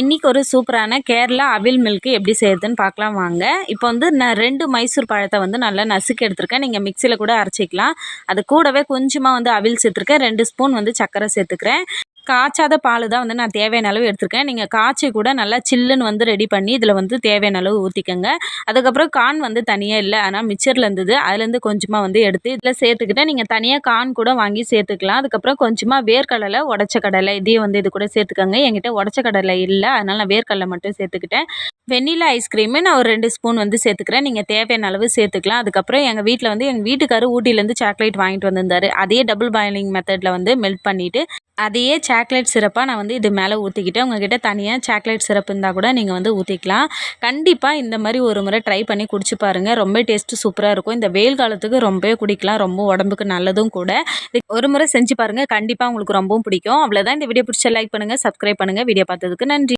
இன்றைக்கி ஒரு சூப்பரான கேரளா அவில் மில்க்கு எப்படி செய்யுதுன்னு பார்க்கலாம் வாங்க. இப்போ வந்து நான் ரெண்டு மைசூர் பழத்தை வந்து நல்லா நசுக்கி எடுத்திருக்கேன். நீங்கள் மிக்சியில் கூட அரைச்சிக்கலாம். அது கூடவே கொஞ்சமாக வந்து அவில் சேர்த்துருக்கேன். ரெண்டு ஸ்பூன் வந்து சர்க்கரை சேர்த்துக்கிறேன். காய்ச்சாத பால் தான் வந்து நான் தேவையான அளவு எடுத்திருக்கேன். நீங்கள் காய்ச்சி கூட நல்லா சில்லுன்னு வந்து ரெடி பண்ணி இதில் வந்து தேவையான அளவு ஊற்றிக்கோங்க அதுக்கப்புறம் கான் வந்து தனியாக இல்லை. ஆனால் மிச்சரில் இருந்தது. அதுலேருந்து கொஞ்சமாக வந்து எடுத்து இதில் சேர்த்துக்கிட்டேன் நீங்கள் தனியாக கான் கூட வாங்கி சேர்த்துக்கலாம். அதுக்கப்புறம் கொஞ்சமாக வேர்க்கடலை உடச்ச கடலை இதையும் வந்து இது கூட சேர்த்துக்கோங்க. என்கிட்ட உடச்ச கடலை இல்லை. அதனால் நான் வேர்க்கடலை மட்டும் சேர்த்துக்கிட்டேன். வெண்ணிலா ஐஸ்கிரீமு நான் ஒரு ரெண்டு ஸ்பூன் வந்து சேர்த்துக்கிறேன். நீங்கள் தேவையான அளவு சேர்த்துக்கலாம். அதுக்கப்புறம் எங்கள் வீட்டில் வந்து எங்கள் வீட்டுக்காரர் ஊட்டிலேருந்து சாக்லேட் வாங்கிட்டு வந்திருந்தார். அதே டபுள் பாயிலிங் மெத்தடில் வந்து மெல்ட் பண்ணிவிட்டு அதையே சாக்லேட் சிரப்பாக நான் வந்து இது மேலே ஊற்றிக்கிட்டேன் உங்ககிட்ட தனியாக சாக்லேட் சிறப்பு இருந்தால் கூட நீங்கள் வந்து ஊற்றிக்கலாம் கண்டிப்பாக இந்த மாதிரி ஒரு முறை ட்ரை பண்ணி குடிச்சு பாருங்கள் ரொம்ப டேஸ்ட்டு சூப்பராக இருக்கும். இந்த வெயில் காலத்துக்கு ரொம்பவே குடிக்கலாம். ரொம்ப உடம்புக்கு நல்லதும் கூட. ஒரு முறை செஞ்சு பாருங்கள் கண்டிப்பாக உங்களுக்கு ரொம்பவும் பிடிக்கும். அவ்வளோதான் இந்த வீடியோ பிடிச்ச லைக் பண்ணுங்கள் சப்ஸ்கிரைப் பண்ணுங்கள் வீடியோ பார்த்ததுக்கு நன்றி.